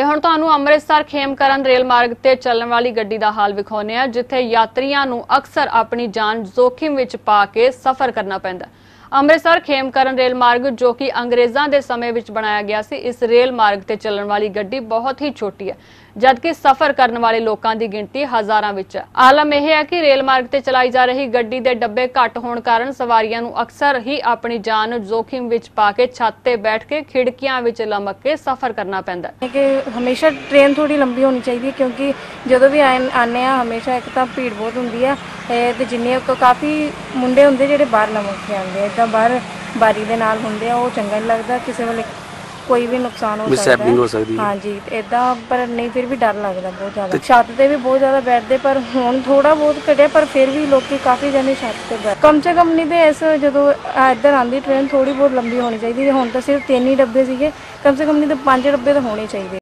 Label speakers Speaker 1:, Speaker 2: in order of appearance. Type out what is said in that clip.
Speaker 1: ਤੇ ਹੁਣ ਤੁਹਾਨੂੰ ਅੰਮ੍ਰਿਤਸਰ ਖੇਮਕਰਨ ਰੇਲ ਮਾਰਗ ਤੇ ਚੱਲਣ ਵਾਲੀ ਗੱਡੀ ਦਾ ਹਾਲ ਵਿਖਾਉਂਦੇ ਆ ਜਿੱਥੇ ਯਾਤਰੀਆਂ ਨੂੰ ਅਕਸਰ ਆਪਣੀ ਜਾਨ ਜ਼ੋਖਿਮ ਵਿੱਚ ਪਾ ਕੇ ਸਫ਼ਰ ਕਰਨਾ ਪੈਂਦਾ ਹੈ। ਅੰਮ੍ਰਿਤਸਰ ਖੇਮਕਰਨ ਰੇਲ ਮਾਰਗ ਜੋ ਕਿ ਅੰਗਰੇਜ਼ਾਂ ਦੇ ਸਮੇਂ ਵਿੱਚ ਬਣਾਇਆ ਗਿਆ ਸੀ, ਇਸ ਰੇਲ ਮਾਰਗ ਤੇ ਚੱਲਣ ਵਾਲੀ ਗੱਡੀ ਬਹੁਤ ਹੀ ਛੋਟੀ ਹੈ, ਜਦਕਿ ਸਫ਼ਰ ਕਰਨ ਵਾਲੇ ਲੋਕਾਂ ਦੀ ਗਿਣਤੀ ਹਜ਼ਾਰਾਂ ਵਿੱਚ ਹੈ। ਆਲਮ ਇਹ ਹੈ ਕਿ ਰੇਲ ਮਾਰਗ ਤੇ ਚਲਾਈ ਜਾ ਰਹੀ ਗੱਡੀ ਦੇ ਡੱਬੇ ਘੱਟ ਹੋਣ ਕਾਰਨ ਸਵਾਰੀਆਂ ਨੂੰ ਅਕਸਰ ਹੀ ਆਪਣੀ ਜਾਨ ਜ਼ੋਖਿਮ ਵਿੱਚ ਪਾ ਕੇ ਛੱਤ ਤੇ ਬੈਠ ਕੇ ਖਿੜਕੀਆਂ ਵਿੱਚ ਲਮਕ ਕੇ ਸਫ਼ਰ ਕਰਨਾ ਪੈਂਦਾ ਹੈ।
Speaker 2: ਕਿ ਹਮੇਸ਼ਾ ਟ੍ਰੇਨ ਥੋੜੀ ਲੰਬੀ ਹੋਣੀ ਚਾਹੀਦੀ ਹੈ, ਕਿਉਂਕਿ ਜਦੋਂ ਵੀ ਆਏ- ਆ ਹਮੇਸ਼ਾ ਇੱਕ ਤਾਂ ਭੀੜ ਬਹੁਤ ਹੁੰਦੀ ਹੈ ਇਹ ਤੇ ਜਿੰਨੇ ਕੁ ਕਾਫੀ ਮੁੰਡੇ ਹੁੰਦੇ ਜਿਹੜੇ ਬਾਹਰ ਲਮਕ ਕੇ ਆਉਂਦੇ ਇਦਾਂ ਬਾਹਰ ਬਾਰੀ ਦੇ ਨਾਲ ਹੁੰਦੇ ਆ ਉਹ ਚੰਗਾ ਨਹੀਂ ਲੱਗਦਾ ਕਿਸੇ ਵੇਲੇ ਕੋਈ ਵੀ ਨੁਕਸਾਨ ਹੋ ਸਕਦਾ ਹੈ।
Speaker 3: ਹੋ ਸਕਦੀ ਹੈ।
Speaker 2: ਹਾਂਜੀ ਇਦਾਂ ਪਰ ਨਹੀਂ ਫਿਰ ਵੀ ਡਰ ਲੱਗਦਾ ਬਹੁਤ ਜ਼ਿਆਦਾ। ਛੱਤ ਤੇ ਵੀ ਬਹੁਤ ਜ਼ਿਆਦਾ ਬੈਠਦੇ ਪਰ ਹੁਣ ਥੋੜਾ ਬਹੁਤ ਘਟਿਆ ਪਰ ਫਿਰ ਵੀ ਲੋਕੀ ਕਾਫੀ ਜਣੇ ਛੱਤ ਤੇ ਬੈਠ ਕਮ ਸੇ ਕਮ ਨਹੀਂ ਤੇ ਇਸ ਜਦੋਂ ਆ ਇੱਧਰ ਆਂਦੀ ਟ੍ਰੇਨ ਥੋੜੀ ਬਹੁਤ ਲੰਬੀ ਹੋਣੀ ਚਾਹੀਦੀ ਹੁਣ ਤਾਂ ਸਿਰਫ ਤਿੰਨ ਹੀ ਡੱਬੇ ਸੀਗੇ ਕਮ ਸੇ ਕਮ ਨਹੀਂ ਤੇ ਪੰਜ ਡੱਬੇ ਤਾਂ ਹੋਣੇ ਚਾਹੀਦੇ।